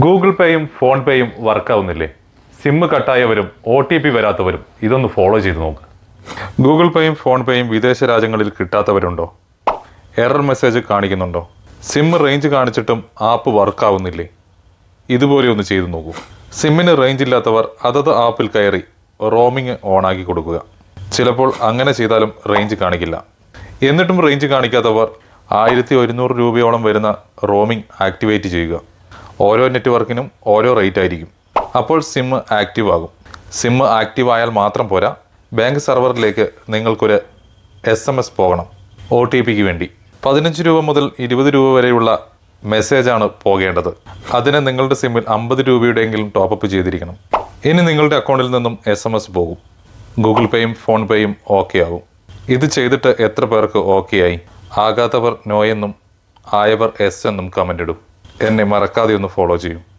Google പേയും phone പേയും വർക്കാവുന്നില്ലേ? സിമ്മ് കട്ടായവരും ഒ ടി പി വരാത്തവരും ഇതൊന്ന് ഫോളോ ചെയ്ത് നോക്ക്. ഗൂഗിൾ പേയും ഫോൺ പേയും വിദേശ രാജ്യങ്ങളിൽ കിട്ടാത്തവരുണ്ടോ? എറർ മെസ്സേജ് കാണിക്കുന്നുണ്ടോ? സിമ്മ് റേഞ്ച് കാണിച്ചിട്ടും ആപ്പ് വർക്കാവുന്നില്ലേ? ഇതുപോലെ ഒന്ന് ചെയ്തു നോക്കൂ. സിമ്മിന് റേഞ്ച് ഇല്ലാത്തവർ അതത് ആപ്പിൽ കയറി റോമിങ് ആക്കി കൊടുക്കുക. ചിലപ്പോൾ അങ്ങനെ ചെയ്താലും റേഞ്ച് കാണിക്കില്ല. എന്നിട്ടും റേഞ്ച് കാണിക്കാത്തവർ ആയിരത്തി ഒരുന്നൂറ് രൂപയോളം വരുന്ന റോമിംഗ് ആക്ടിവേറ്റ് ചെയ്യുക. ഓരോ നെറ്റ്വർക്കിനും ഓരോ റേറ്റ് ആയിരിക്കും. അപ്പോൾ സിം ആക്റ്റീവ് ആകും. സിം ആക്റ്റീവ് ആയാൽ മാത്രം പോരാ. ബാങ്ക് സെർവറിലേക്ക് നിങ്ങൾക്കൊരു എസ് എം എസ് പോകണം. ഒ ടി പിക്ക് വേണ്ടി. പതിനഞ്ച് രൂപ മുതൽ ഇരുപത് രൂപ വരെയുള്ള മെസ്സേജാണ് പോകേണ്ടത്. അതിന് നിങ്ങളുടെ സിമ്മിൽ അമ്പത് രൂപയുടെയെങ്കിലും ടോപ്പപ്പ് ചെയ്തിരിക്കണം. ഇനി നിങ്ങളുടെ അക്കൗണ്ടിൽ നിന്നും എസ് എം എസ് പോകും. ഗൂഗിൾ പേയും ഫോൺ പേയും ഓക്കെ ആകും ഇത് ചെയ്തിട്ട് എത്ര പേർക്ക് ഓക്കെ ആയി? ആകാത്തവർ നോ എന്നും ആയവർ എസ് എന്നും കമന്റ് ഇടും. എന്നെ മറക്കാതെ ഒന്ന് ഫോളോ ചെയ്യും.